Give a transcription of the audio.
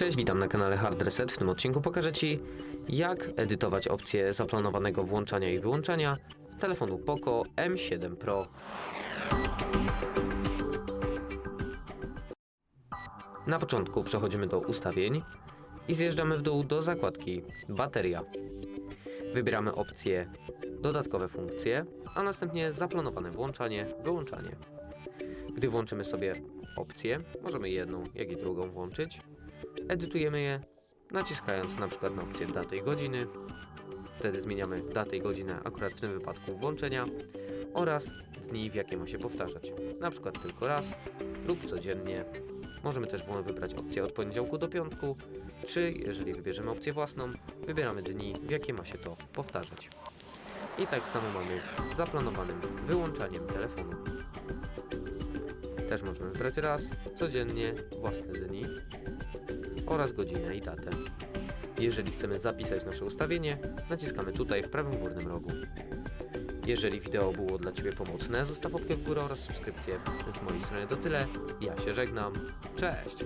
Cześć, witam na kanale Hard Reset. W tym odcinku pokażę Ci, jak edytować opcje zaplanowanego włączania i wyłączania telefonu Poco M7 Pro. Na początku przechodzimy do ustawień i zjeżdżamy w dół do zakładki Bateria. Wybieramy opcję Dodatkowe funkcje, a następnie zaplanowane włączanie, wyłączanie. Gdy włączymy sobie opcję, możemy jedną, jak i drugą włączyć, edytujemy je naciskając na przykład na opcję daty i godziny. Wtedy zmieniamy datę i godzinę akurat w tym wypadku włączenia oraz dni, w jakie ma się powtarzać. Na przykład tylko raz lub codziennie. Możemy też wybrać opcję od poniedziałku do piątku, czy jeżeli wybierzemy opcję własną, wybieramy dni, w jakie ma się to powtarzać. I tak samo mamy z zaplanowanym wyłączaniem telefonu. Też możemy wybrać raz, codziennie, własne dni oraz godzinę i datę. Jeżeli chcemy zapisać nasze ustawienie, naciskamy tutaj w prawym górnym rogu. Jeżeli wideo było dla Ciebie pomocne, zostaw łapkę w górę oraz subskrypcję. Z mojej strony to tyle. Ja się żegnam. Cześć!